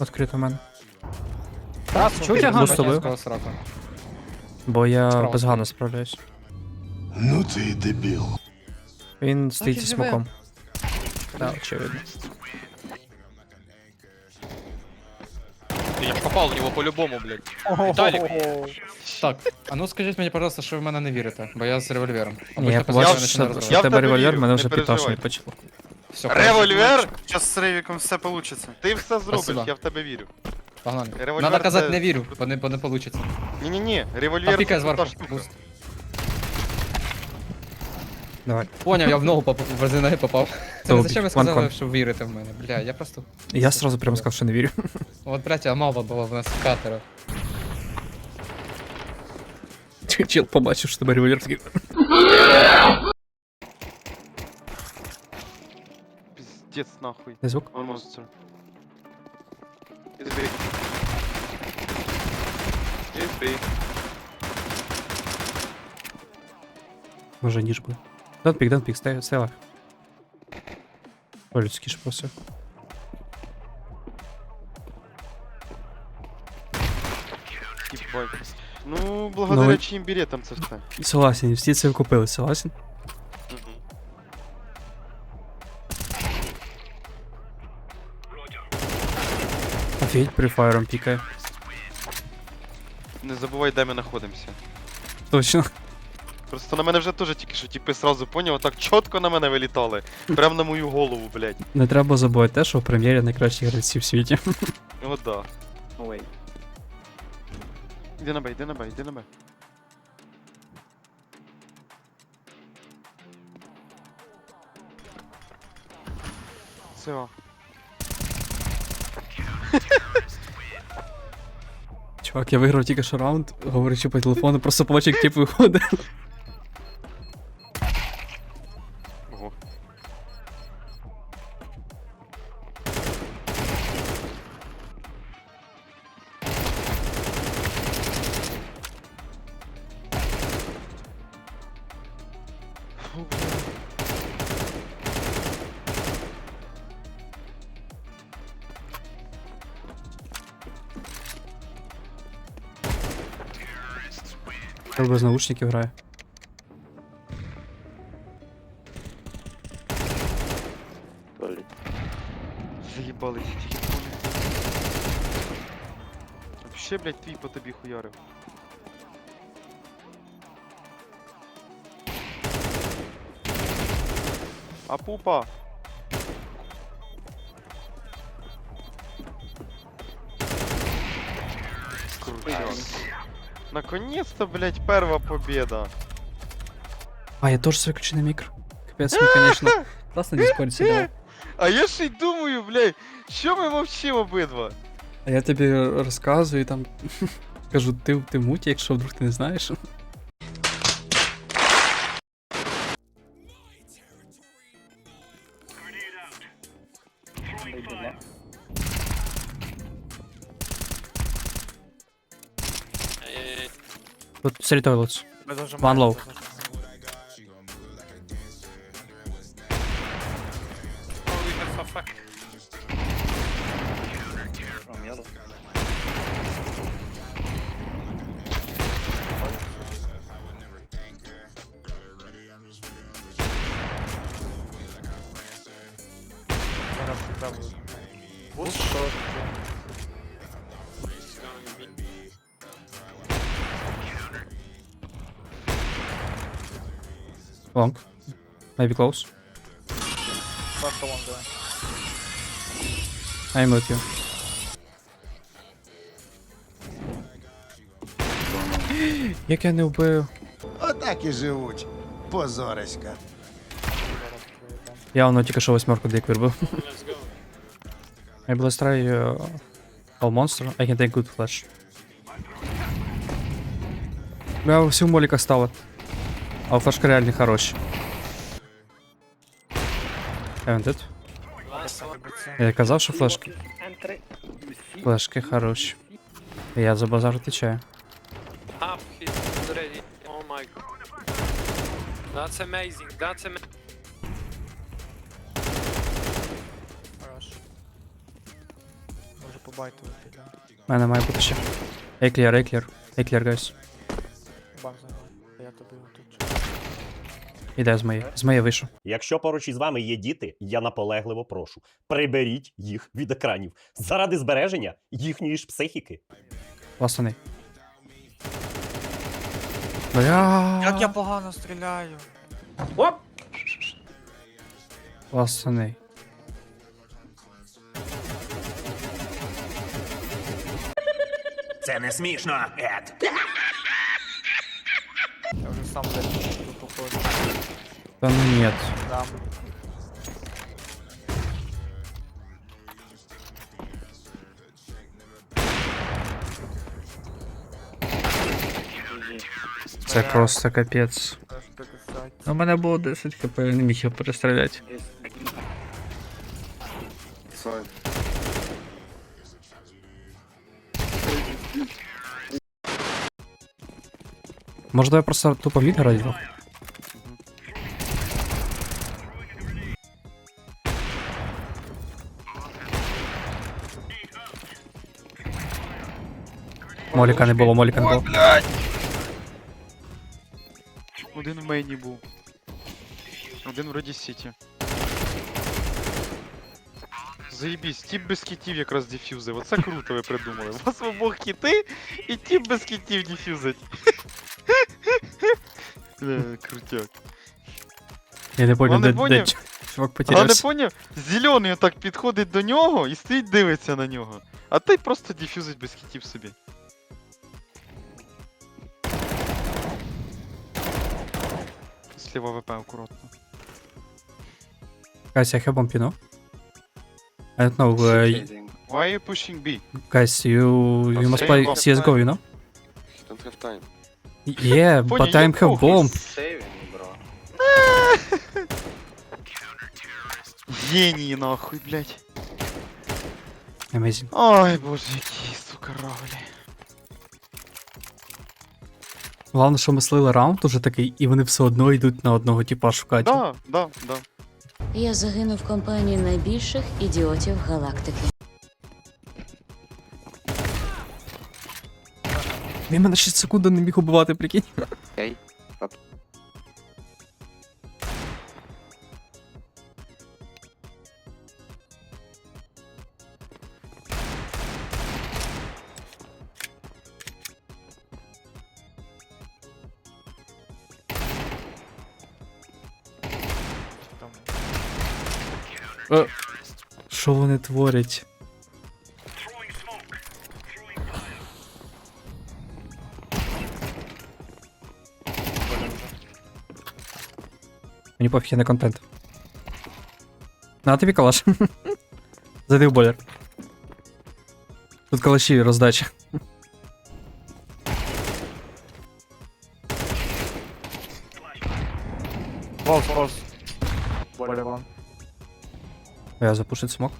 відкрито в мене. Чого я Ну, з тобою. сраку? Бо я Справа. без гана справляюсь. Ну ти й дебіл. Він стоїть зі живе. смоком. Так, очевидно. Я попал в него по-любому, блядь. Виталик. Так, а ну скажіть мені, пожалуйста, що ви в мене не вірите, бо я з револьвером. Ні, я побачив, що, Я в тебе револьвер, мене не вже переживай. підташнить почало. Все, Револьвер! Зараз з Ревіком все получиться. Ти все зробиш, Спасибо. я в тебе вірю. Погнали. Револьвер Надо казати це- не вірю, бо не, бо не получиться. Ні-ні-ні, револьвер пікай це зверху. та штука. Буст. Давай. Поняв, я в ногу попав, в ноги попав. Це не зачем ви бік, ван сказали, що вірите в мене? Бля, я просто... Я сразу прямо сказав, що не вірю. От, блядь, а мало було в нас катера. Чел побачив, що тебе револьвер такий. Пиздец нахуй. Де звук? Он монстр. Іди бери. Іди бери. Може ніж буде. Don't pick, don't pick, stay, stay alive. По-людськи ж просив. Ебать. Ну, благодаря Ну, чиїм беретам це все. Согласен, всі це купили, согласен? Офігеть, префайром пікає. Не забувай, де ми знаходимося. Точно. Просто на мене вже теж тільки що типи сразу поняв, так чітко на мене вилітали. Прям на мою голову, блядь. Не треба забувати те, що в прем'єрі найкращі гравці в світі. О, да. Іди на Б, іди на Б, іди на Б. Все. Чувак, я виграв тільки що раунд, говорячи по телефону, просто побачив, як тип виходить. Я без наушників грає. Заїбали ці телефони. Вообще, блядь, твій по тобі хуярив. А пупа? Крутяк. Наконец-то, блядь, перва победа. А, я теж виключений мікро. Капець, ми, конечно. Класно Discord сідав. А я ще й думаю, блядь, що ми мовчимо обидва? А я тобі розказую там. Кажу, ти, ти в муті, якщо вдруг ти не знаєш. Ай-яй-яй. Тут Three toilets. Мы должны One low. Oh, we have a fuck. Long. Maybe close. I'm with you. Як я не вбив? Отак і живуть. Позориська. Я воно тільки що восьмерку дик вирбив. Let's go. I will try uh, all monster. I can take good flash. Я всю моліка ставив. А флешка реально хороші. Haven't Last one. Я казав, що флешки. Флешки хороші. Я за базар отвечаю. Up, he's ready. Oh my god. That's amazing. That's amazing. Хорош. Може по байтовий піде. У мене має бути ще. Еклір, еклір. Еклір, гайс. Бан займає. Я тобі тут. Іде з моєї. З моєї вийшов. Якщо поруч із вами є діти, я наполегливо прошу, приберіть їх від екранів заради збереження їхньої ж психіки. Ласаний. Бля. Як я погано стріляю. Ласаний. Це не смішно, Ед. Я вже сам десь тут походжу. Та ну ні. Дам. Це просто капець. Аж дописати. У мене було 10 хп, я не міг його перестріляти. Може, давай просто тупо в лід грати? двох? Моліка не було, моліка не було. Один в мейні був. Один вроді сіті. Заєбісь, тіп без кітів якраз дефюзив. Оце круто ви придумали. У вас в обох кіти і тіп без кітів дефюзить. Бля, крутяк. Я не понял, де, де поняв? чувак Але не потерявся. поняв, зелений отак підходить до нього і стоїть дивиться на нього. А той просто дефюзить без кітів собі. Сліва ВП акуратно. Guys, I have bomb, you know? I don't know, uh, Why are you pushing B? guys, you you must play CSGO, you know? Don't have time. Yeah, but I'm have bomb. Генії нахуй, блядь. Amazing. Ой, боже, які, сука, равлі. Головне, що ми слили раунд уже такий, і вони все одно йдуть на одного типа шукати. Да, да, да. Я загинув в компанії найбільших ідіотів галактики. Він мене 6 секунд не міг убивати, прикинь. Окей. Що вони творять? Мені пофіг, я не контент. На тобі калаш. Зайди в бойлер. Тут калаші роздача. Волс, волс. Более вон. Я запушить смок.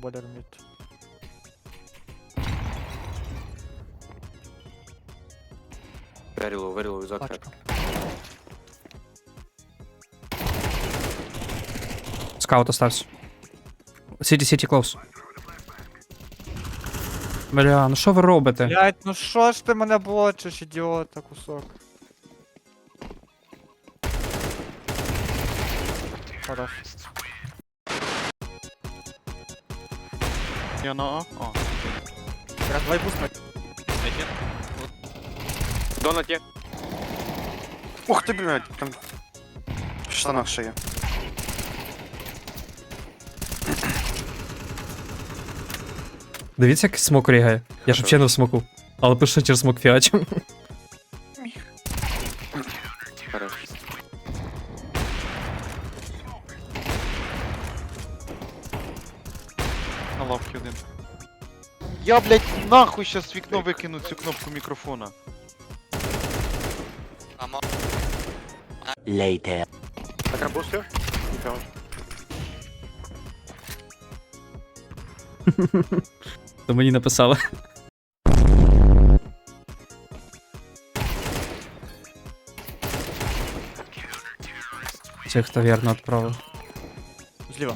Болер мид. Very low, very low, without Тачка. Скаут остався. Сіті, сіті, клоус. Бля, ну що ви робите? Блять, ну що ж ти мене блочиш, ідіота, кусок. Хорош. Я на А? А. Я давай бустнуть. Донат Є. Ух ти, блядь, там в штанах ще є. Дивіться, як смок рігає. Я ж взагалі не в смоку. Але пишу через смок фіачем. Хорош. Лавки один. Я, блядь, нахуй щас вікно викину цю кнопку мікрофона. Later. Така бустер? То мені написали. Це хто вірно відправив. Зліва.